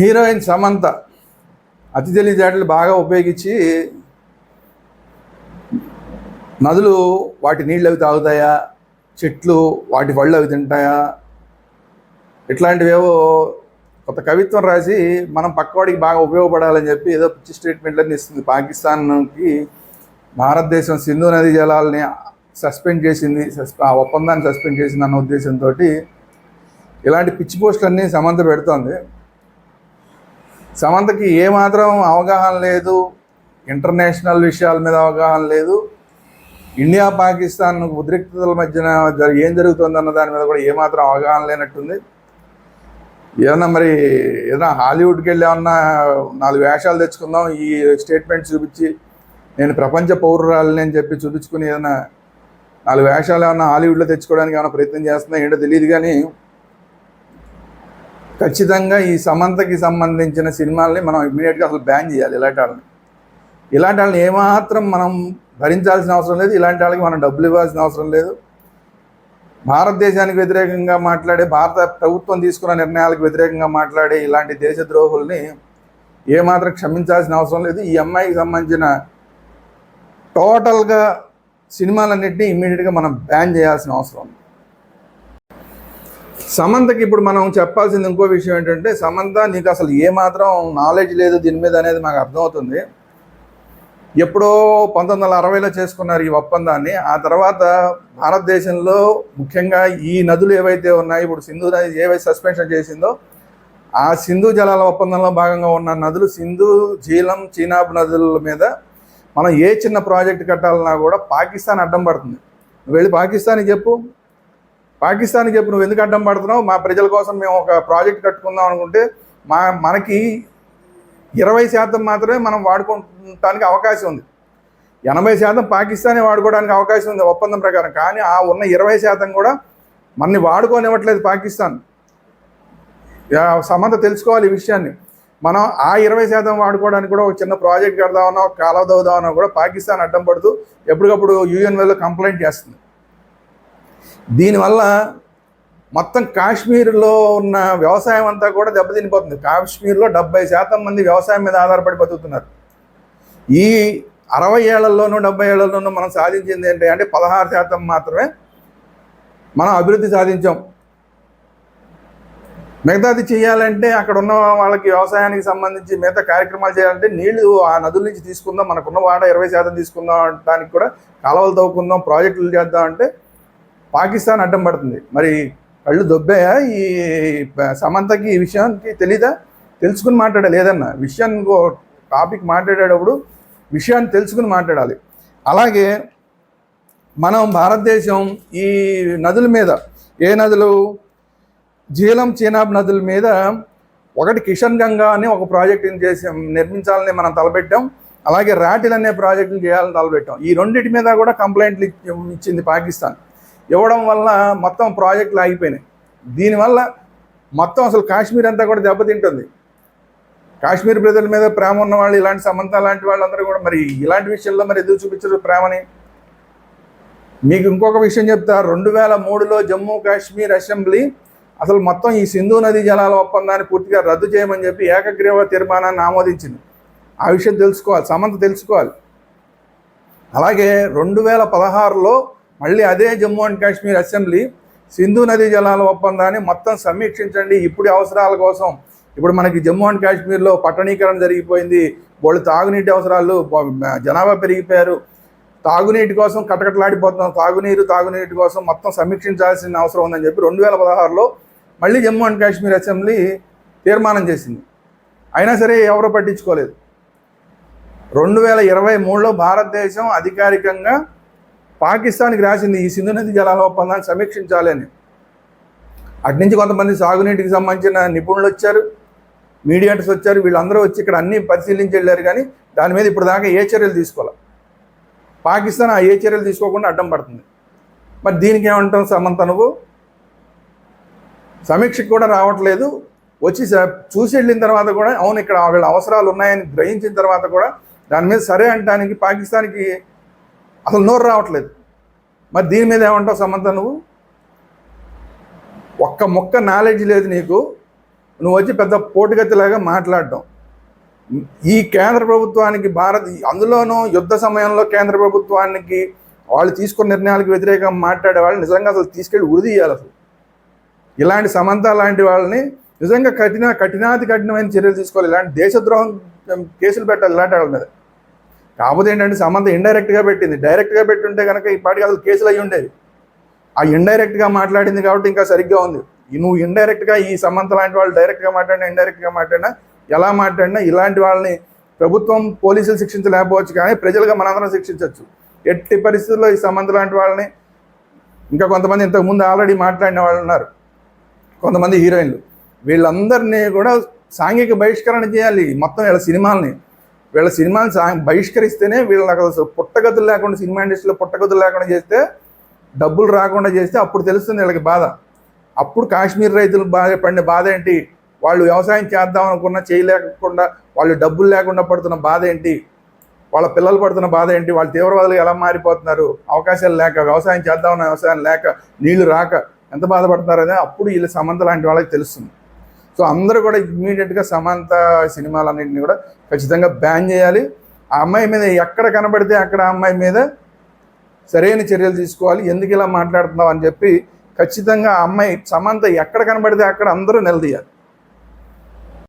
Heroine Samantha అతి తెలివితేటలు బాగా ఉపయోగించి నదులు వాటి నీళ్ళు అవి తాగుతాయా? చెట్లు వాటి పళ్ళు అవి తింటాయా? ఇట్లాంటివేవో కొత్త కవిత్వం రాసి మనం పక్కవాడికి బాగా ఉపయోగపడాలని చెప్పి ఏదో పిచ్చి స్టేట్మెంట్లన్నీ ఇస్తుంది. పాకిస్తాన్కి భారతదేశం సింధు నది జలాలని సస్పెండ్ చేసింది సస్పె ఆ ఒప్పందాన్ని సస్పెండ్ చేసింది అన్న ఉద్దేశంతో ఇలాంటి పిచ్చి పోస్టులన్నీ సమంత పెడుతోంది. సమంతకి ఏమాత్రం అవగాహన లేదు ఇంటర్నేషనల్ విషయాల మీద అవగాహన లేదు. ఇండియా పాకిస్తాన్ ఉద్రిక్తతల మధ్యన ఏం జరుగుతుందన్న దాని మీద కూడా ఏమాత్రం అవగాహన లేనట్టుంది. ఏమన్నా మరి ఏదైనా హాలీవుడ్కి వెళ్ళి ఏమన్నా నాలుగు వేషాలు తెచ్చుకుందాం ఈ స్టేట్మెంట్ చూపించి నేను ప్రపంచ పౌరురాలని అని చెప్పి చూపించుకుని ఏదైనా నాలుగు వేషాలు ఏమన్నా హాలీవుడ్లో తెచ్చుకోవడానికి ఏమైనా ప్రయత్నం చేస్తున్నా ఏంటో తెలియదు కానీ ఖచ్చితంగా ఈ సమంతకి సంబంధించిన సినిమాల్ని మనం ఇమీడియట్గా అసలు బ్యాన్ చేయాలి. ఇలాంటి వాళ్ళని. ఇలాంటి వాళ్ళని ఏమాత్రం మనం భరించాల్సిన అవసరం లేదు. ఇలాంటి వాళ్ళకి మనం డబ్బులు ఇవ్వాల్సిన అవసరం లేదు. భారతదేశానికి వ్యతిరేకంగా మాట్లాడే భారత ప్రభుత్వం తీసుకున్న నిర్ణయాలకు వ్యతిరేకంగా మాట్లాడే ఇలాంటి దేశద్రోహుల్ని ఏమాత్రం క్షమించాల్సిన అవసరం లేదు. ఈ అమ్మాయికి సంబంధించిన టోటల్గా సినిమాలన్నింటినీ ఇమ్మీడియట్గా మనం బ్యాన్ చేయాల్సిన అవసరం ఉంది. సమంతకి ఇప్పుడు మనం చెప్పాల్సింది ఇంకో విషయం ఏంటంటే సమంత నీకు అసలు ఏమాత్రం నాలెడ్జ్ లేదు దీని మీద అనేది మాకు అర్థమవుతుంది. ఎప్పుడో పంతొమ్మిది వందల అరవైలో చేసుకున్నారు ఈ ఒప్పందాన్ని. ఆ తర్వాత భారతదేశంలో ముఖ్యంగా ఈ నదులు ఏవైతే ఉన్నాయో ఇప్పుడు సింధు నది ఏవైతే సస్పెన్షన్ చేసిందో ఆ సింధు జలాల ఒప్పందంలో భాగంగా ఉన్న నదులు సింధు జీలం చీనాబ్ నదుల మీద మనం ఏ చిన్న ప్రాజెక్ట్ కట్టాలన్నా కూడా పాకిస్తాన్ అడ్డం పడుతుంది. వెళ్ళి పాకిస్తాన్కి చెప్పు. పాకిస్తాన్కి చెప్పు నువ్వు ఎందుకు అడ్డం పడుతున్నావు? మా ప్రజల కోసం మేము ఒక ప్రాజెక్ట్ కట్టుకుందాం అనుకుంటే మా మనకి ఇరవై శాతం మాత్రమే మనం వాడుకోవటానికి అవకాశం ఉంది. ఎనభై శాతం పాకిస్తానే వాడుకోవడానికి అవకాశం ఉంది ఒప్పందం ప్రకారం. కానీ ఆ ఉన్న ఇరవై శాతం కూడా మనని వాడుకోనివ్వట్లేదు పాకిస్తాన్. యా, సమంత తెలుసుకోవాలి ఈ విషయాన్ని. మనం ఆ ఇరవై శాతం వాడుకోవడానికి కూడా ఒక చిన్న ప్రాజెక్ట్ కడదామన్నా ఒక కాలువ దవ్వుదామన్నా కూడా పాకిస్తాన్ అడ్డం పడుతూ ఎప్పటికప్పుడు యూఎన్ఏలో కంప్లైంట్ చేస్తుంది. దీనివల్ల మొత్తం కాశ్మీర్లో ఉన్న వ్యవసాయం అంతా కూడా దెబ్బతినిపోతుంది. కాశ్మీర్లో డెబ్బై శాతం మంది వ్యవసాయం మీద ఆధారపడి బతుకుతున్నారు. ఈ అరవై ఏళ్ళలోనూ డెబ్బై ఏళ్ళలోనూ మనం సాధించింది ఏంటి అంటే పదహారు శాతం మాత్రమే మనం అభివృద్ధి సాధించాం. మిగతాది చేయాలంటే అక్కడ ఉన్న వాళ్ళకి వ్యవసాయానికి సంబంధించి మిగతా కార్యక్రమాలు చేయాలంటే నీళ్ళు ఆ నదుల నుంచి తీసుకుందాం మనకున్న వాడ ఇరవై శాతం తీసుకుందాం అనడానికి కూడా కాలువలు తవ్వుకుందాం ప్రాజెక్టులు చేద్దాం అంటే పాకిస్తాన్ అడ్డం పడుతుంది. మరి కళ్ళు దొబ్బాయా? ఈ సమంతకి ఈ విషయానికి తెలీదా? తెలుసుకుని మాట్లాడాలి. ఏదన్నా విషయాన్ని టాపిక్ మాట్లాడేటప్పుడు విషయాన్ని తెలుసుకుని మాట్లాడాలి. అలాగే మనం భారతదేశం ఈ నదుల మీద ఏ నదులు? జీలం చీనాబ్ నదుల మీద ఒకటి కిషన్ గంగా అని ఒక ప్రాజెక్టుని చేసి నిర్మించాలని మనం తలపెట్టాం. అలాగే రాటిల్ అనే ప్రాజెక్టులు చేయాలని తలపెట్టాం. ఈ రెండింటి మీద కూడా కంప్లైంట్లు ఇచ్చి- ఇచ్చింది పాకిస్తాన్. ఇవ్వడం వల్ల మొత్తం ప్రాజెక్టులు ఆగిపోయినాయి. దీనివల్ల మొత్తం అసలు కాశ్మీర్ అంతా కూడా దెబ్బతింటుంది. కాశ్మీర్ ప్రజల మీద ప్రేమ ఉన్న వాళ్ళు ఇలాంటి సమంత లాంటి వాళ్ళందరూ కూడా మరి ఇలాంటి విషయంలో మరి ఎదురు చూపించరు ప్రేమని. మీకు ఇంకొక విషయం చెప్తా రెండు వేల మూడులో జమ్మూ కాశ్మీర్ అసెంబ్లీ అసలు మొత్తం ఈ సింధు నదీ జలాల ఒప్పందాన్ని పూర్తిగా రద్దు చేయమని చెప్పి ఏకగ్రీవ తీర్మానాన్ని ఆమోదించింది. ఆ విషయం తెలుసుకోవాలి సమంత తెలుసుకోవాలి. అలాగే రెండు వేల పదహారులో మళ్ళీ అదే జమ్మూ అండ్ కాశ్మీర్ అసెంబ్లీ సింధు నదీ జలాల ఒప్పందాన్ని మొత్తం సమీక్షించండి. ఇప్పుడు అవసరాల కోసం. ఇప్పుడు మనకి జమ్మూ అండ్ కాశ్మీర్లో పట్టణీకరణ జరిగిపోయింది. వాళ్ళు తాగునీటి అవసరాలు జనాభా పెరిగిపోయారు. తాగునీటి కోసం కటకటలాడిపోతున్నాం. తాగునీరు తాగునీటి కోసం మొత్తం సమీక్షించాల్సిన అవసరం ఉందని చెప్పి రెండు వేల పదహారులో మళ్ళీ జమ్మూ అండ్ కాశ్మీర్ అసెంబ్లీ తీర్మానం చేసింది. అయినా సరే ఎవరు పట్టించుకోలేదు. రెండు వేల ఇరవై మూడులో భారతదేశం అధికారికంగా పాకిస్తాన్కి రాసింది ఈ సింధు నది జలాల ఒప్పందాన్ని సమీక్షించాలి అని. కొంతమంది సాగునీటికి సంబంధించిన నిపుణులు వచ్చారు మీడియేటర్స్ వచ్చారు వీళ్ళందరూ వచ్చి ఇక్కడ అన్నీ పరిశీలించి వెళ్ళారు కానీ దాని మీద ఇప్పుడు దాకా ఏ చర్యలు తీసుకోవాలి? పాకిస్తాన్ ఆ ఏ చర్యలు తీసుకోకుండా అడ్డం పడుతుంది. మరి దీనికి ఏమంటాం సమంత నువ్వు? సమీక్షకు కూడా రావట్లేదు. వచ్చి చూసి వెళ్ళిన తర్వాత కూడా అవును ఇక్కడ వీళ్ళ అవసరాలు ఉన్నాయని గ్రహించిన తర్వాత కూడా దాని మీద సరే అంటానికి పాకిస్తాన్కి అసలు నోరు రావట్లేదు. మరి దీని మీద ఏమంటావు సమంత నువ్వు? ఒక్క మొక్క నాలెడ్జ్ లేదు నీకు. నువ్వు వచ్చి పెద్ద పోటుగతిలాగా మాట్లాడటం ఈ కేంద్ర ప్రభుత్వానికి భారత్ అందులోనూ యుద్ధ సమయంలో కేంద్ర ప్రభుత్వానికి వాళ్ళు తీసుకున్న నిర్ణయాలకు వ్యతిరేకంగా మాట్లాడే వాళ్ళు నిజంగా అసలు తీసుకెళ్ళి ఉరిదీయాలి అసలు. ఇలాంటి సమంత లాంటి వాళ్ళని నిజంగా కఠిన కఠినాతి కఠినమైన చర్యలు తీసుకోవాలి. ఇలాంటి దేశద్రోహం కేసులు పెట్టాలి ఇలాంటి వాళ్ళ మీద. కాకపోతే ఏంటంటే సమంత ఇండైరెక్ట్గా పెట్టింది. డైరెక్ట్గా పెట్టుంటే కనుక ఈ పాటికి అసలు కేసులు అయ్యి ఉండేవి. ఆ ఇండైరెక్ట్గా మాట్లాడింది కాబట్టి ఇంకా సరిగ్గా ఉంది. నువ్వు ఇండైరెక్ట్గా ఈ సమంత లాంటి వాళ్ళు డైరెక్ట్గా మాట్లాడినా ఇండైరెక్ట్గా మాట్లాడినా ఎలా మాట్లాడినా ఇలాంటి వాళ్ళని ప్రభుత్వం పోలీసులు శిక్షించలేకపోవచ్చు కానీ ప్రజలుగా మనందరం శిక్షించవచ్చు. ఎట్టి పరిస్థితుల్లో ఈ సమంత లాంటి వాళ్ళని ఇంకా కొంతమంది ఇంతకుముందు ఆల్రెడీ మాట్లాడిన వాళ్ళు ఉన్నారు. కొంతమంది హీరోయిన్లు. వీళ్ళందరినీ కూడా సాంఘిక బహిష్కరణ చేయాలి. మొత్తం వీళ్ళ సినిమాలని వీళ్ళ సినిమాని సా బహిష్కరిస్తేనే వీళ్ళకి అసలు పుట్టగతులు లేకుండా సినిమా ఇండస్ట్రీలో పుట్టగతులు లేకుండా చేస్తే డబ్బులు రాకుండా చేస్తే అప్పుడు తెలుస్తుంది వీళ్ళకి బాధ. అప్పుడు కాశ్మీర్ రైతులు బాధ పడిన బాధ ఏంటి? వాళ్ళు వ్యవసాయం చేద్దాం అనుకున్నా చేయలేకుండా వాళ్ళు డబ్బులు లేకుండా పడుతున్న బాధ ఏంటి? వాళ్ళ పిల్లలు పడుతున్న బాధ ఏంటి? వాళ్ళు తీవ్రవాదులు ఎలా మారిపోతున్నారు? అవకాశాలు లేక వ్యవసాయం చేద్దామన్న వ్యవసాయం లేక నీళ్ళు రాక ఎంత బాధపడుతున్నారు అనేది అప్పుడు వీళ్ళ సమంత లాంటి వాళ్ళకి తెలుస్తుంది. సో అందరూ కూడా ఇమ్మీడియట్గా సమంత సినిమాలన్నింటినీ కూడా ఖచ్చితంగా బ్యాన్ చేయాలి. ఆ అమ్మాయి మీద ఎక్కడ కనబడితే అక్కడ ఆ అమ్మాయి మీద సరైన చర్యలు తీసుకోవాలి. ఎందుకు ఇలా మాట్లాడుతున్నావు అని చెప్పి ఖచ్చితంగా ఆ అమ్మాయి సమంత ఎక్కడ కనబడితే అక్కడ అందరూ నిలదీయాలి.